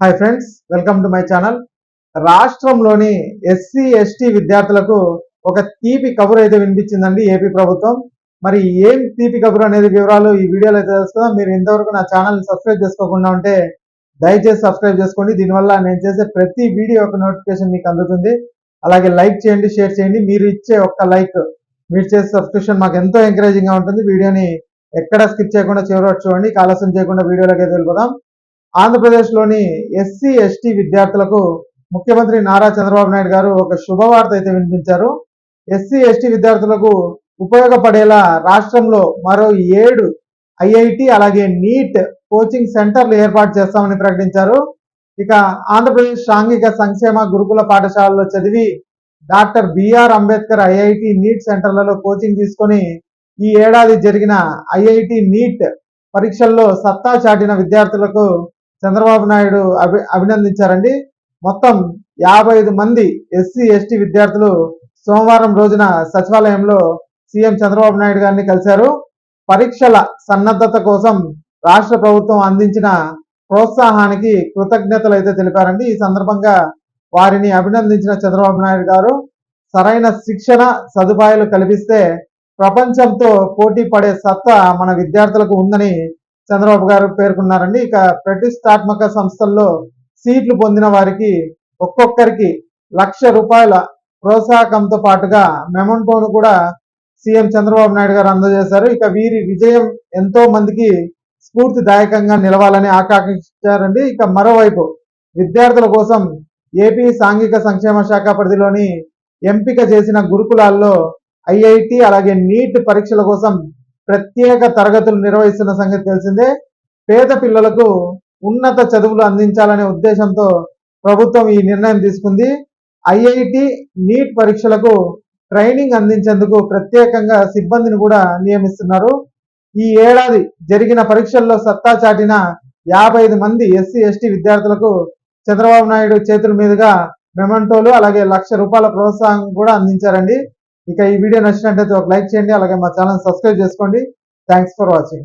Hi friends welcome to my channel రాష్ట్రంలోని SC ST విద్యార్థులకు ఒక తీపి కబురు అయితే వినిపించిందండి ఏపీ ప్రభుత్వం. మరి ఏం తీపి కబురు అనేది వివరాలు ఈ వీడియోలో అయితే తెలుసుకుందాం. మీరు ఇంతవరకు నా ఛానల్ సబ్స్క్రైబ్ చేసుకోకుండా ఉంటే దయచేసి సబ్స్క్రైబ్ చేసుకోండి. దీనివల్ల నేను చేసే ప్రతి వీడియో యొక్క నోటిఫికేషన్ మీకు అందుతుంది. అలాగే లైక్ చేయండి షేర్ చేయండి. మీరు ఇచ్చే ఒక్క లైక్ మీరు చేసే సబ్స్క్రిప్షన్ మాకు ఎంతో ఎంకరేజింగ్గా ఉంటుంది. వీడియోని ఎక్కడ స్కిప్ చేయకుండా చివరి చూడండి. కాలస్యం ఆలస్యం చేయకుండా వీడియోలోకి అయితే వెళ్ళిపోదాం. ఆంధ్రప్రదేశ్లోని ఎస్సీ ఎస్టీ విద్యార్థులకు ముఖ్యమంత్రి నారా చంద్రబాబు నాయుడు గారు ఒక శుభవార్త అయితే వినిపించారు. ఎస్సీ ఎస్టీ విద్యార్థులకు ఉపయోగపడేలా రాష్ట్రంలో మరో ఏడు ఐఐటి అలాగే నీట్ కోచింగ్ సెంటర్లు ఏర్పాటు చేస్తామని ప్రకటించారు. ఇక ఆంధ్రప్రదేశ్ సాంఘిక సంక్షేమ గురుకుల పాఠశాలలో చదివి doctor B R Ambedkar IIT NEET సెంటర్లలో కోచింగ్ తీసుకొని ఈ ఏడాది జరిగిన ఐఐటి నీట్ పరీక్షల్లో సత్తా చాటిన విద్యార్థులకు చంద్రబాబు నాయుడు అభి అభినందించారండి. మొత్తం యాభై ఐదు మంది ఎస్సీ ఎస్టీ విద్యార్థులు సోమవారం రోజున సచివాలయంలో సీఎం చంద్రబాబు నాయుడు గారిని కలిశారు. పరీక్షల సన్నద్ధత కోసం రాష్ట్ర ప్రభుత్వం అందించిన ప్రోత్సాహానికి కృతజ్ఞతలు అయితే తెలిపారండి. ఈ సందర్భంగా వారిని అభినందించిన చంద్రబాబు నాయుడు గారు సరైన శిక్షణ సదుపాయాలు కల్పిస్తే ప్రపంచంతో పోటీ పడే సత్తా మన విద్యార్థులకు ఉందని చంద్రబాబు గారు పేర్కొన్నారండి. ఇక ప్రతిష్టాత్మక సంస్థల్లో సీట్లు పొందిన వారికి ఒక్కొక్కరికి లక్ష రూపాయల ప్రోత్సాహకంతో పాటుగా మెమంటోను కూడా సీఎం చంద్రబాబు నాయుడు గారు అందజేశారు. ఇక వీరి విజయం ఎంతో మందికి స్ఫూర్తిదాయకంగా నిలవాలని ఆకాంక్షించారండి. ఇక మరోవైపు విద్యార్థుల కోసం ఏపీ సాంఘిక సంక్షేమ శాఖ పరిధిలోని ఎంపిక చేసిన గురుకులాల్లో ఐఐటి అలాగే నీట్ పరీక్షల కోసం ప్రత్యేక తరగతులు నిర్వహిస్తున్న సంగతి తెలిసిందే. పేద పిల్లలకు ఉన్నత చదువులు అందించాలనే ఉద్దేశంతో ప్రభుత్వం ఈ నిర్ణయం తీసుకుంది. ఐఐటి నీట్ పరీక్షలకు ట్రైనింగ్ అందించేందుకు ప్రత్యేకంగా సిబ్బందిని కూడా నియమిస్తున్నారు. ఈ ఏడాది జరిగిన పరీక్షల్లో సత్తా చాటిన యాభై ఐదు మంది ఎస్సీ ఎస్టీ విద్యార్థులకు చంద్రబాబు నాయుడు చేతుల మీదుగా మెమంటోలు అలాగే లక్ష రూపాయల ప్రోత్సాహం కూడా అందించారండి. ఇక ఈ వీడియో నచ్చినట్లయితే ఒక లైక్ చేయండి అలాగే మా ఛానల్ సబ్స్క్రైబ్ చేసుకోండి. Thanks for watching